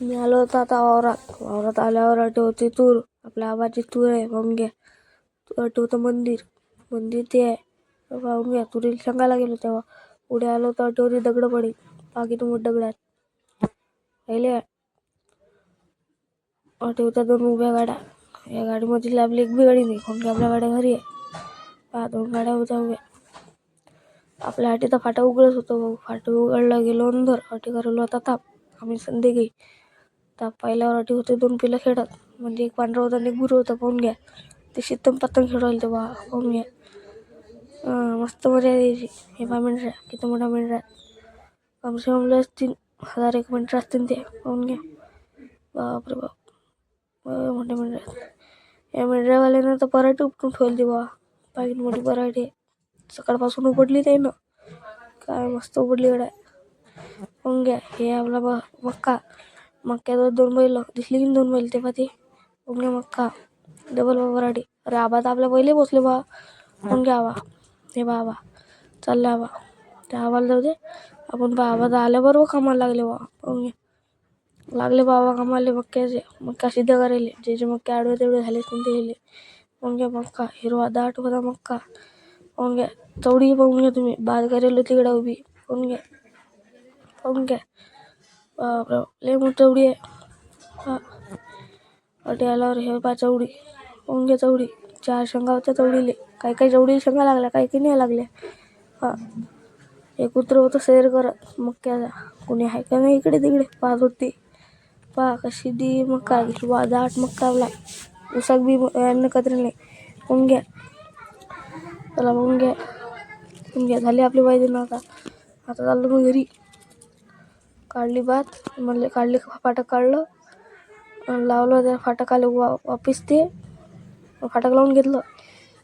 मी आलो होतो आता वावरात. वावरात आल्यावर आठवते तूर. आपल्या आबाची तूर आहे पाहून घ्या. तू आठवतं मंदिर. मंदिर ते आहे. पाहून घ्या. तुरीला सांगायला गेलो तेव्हा. पुढे आलो तर आठवते दगड पडेल बाकी तुम्ही दगडात. पहिले? आठवत्या दोन उभ्या गाड्या. या गाडीमध्ये आपली एक बी गाडी नाही. कोण घ्या आपल्या गाड्या घरी आहे? पहा दोन गाड्या होत्या उभ्या. आपल्या हाटी तर फाटा उघडच होतो भाऊ. फाटा उघडला गेलो अंदर अटी करलो आता ताप. आम्ही संधी गेली पहिल्या वराठी होते दोन पिलं खेळत. म्हणजे एक पांढरा होता आणि एक गुरु होता पाहून घ्या. ते शीतम पतंग खेळवायला तेव्हा पाहून घ्या. हां, मस्त मजा यायची हे बा मेंढऱ्या किती मोठ्या मेंढऱ्या. कमसे कम लस तीन हजार एक मिनटं असतील ते पाहून घ्या. बापरे बाप. लय मोठे मेंढरे या मेंढऱ्यावाल्यानं तर पराठी उपटून ठेवली बा पाहिजे मोठी पराठी. सकाळपासून उपडली ते ना. काय मस्त उपडली गड्या. पाहून घ्या. हे आपला बा मक्का. मक्क्यावर दोन बैल दिसली की दोन बैल ते ते पाहून घ्या मक्का डबल वराडी पराठी अरे आबा तर आपल्या पहिले बसले बा. पाहून घ्या हे बा आबा चालले त्या आवाला जाऊ दे. आपण बा आबा तर आल्याबरोबर कामाला लागले बा. पाहून घ्या लागले बाबा कामाले मक्क्याचे. मक्का सिद्ध करायले जे जे मक्के आडवे तेवढे झाले ते गेले पाहून घ्या मक्का हिरवा दाट होता मक्का. पाहून घ्या चवडी पाहून घ्या तुम्ही. बाद करेल तिकडे उभी. पाहून घ्या पाहून घ्या बापरे लय मोठी चवडी आहे. हा. अटे आल्यावर हे पा चवडी ओंगे घ्या चवडी चार शेंगा होत्या चवडीले काही काही चवडीला शेंगा लागल्या काही काही नाही लागल्या. हा. एक कुत्रं होतं सैर करत. मक्याचा कोणी आहे का नाही इकडे तिकडे? पाहत होती. पहा कशी दी मक्का वा दाट मक्कावला उसाक बी अन्न कत्र नाही. पाहून घ्या. चला पाहून घ्या. घ्या. झाली आपली पाहिजे ना आता आता चाललो मग घरी. काढली बात म्हणले काढली फाटक काढलं. आणि लावलं त्या फाटकाला वा वापिस ते. फाटक लावून घेतलं.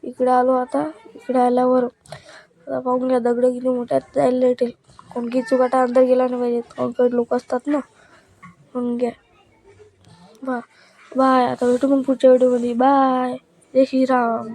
इकडे आलो आता इकडे आल्यावर आता पाहून घ्या दगडं किती मोठ्यात जायला लेटेल कोणकी चुकाटा अंदर गेला नाही पाहिजे कोणकडे लोक असतात ना. म्हणून घ्या. बा बाय. आता भेटू मग पुढच्या व्हिडिओमध्ये बाय. जय श्रीराम.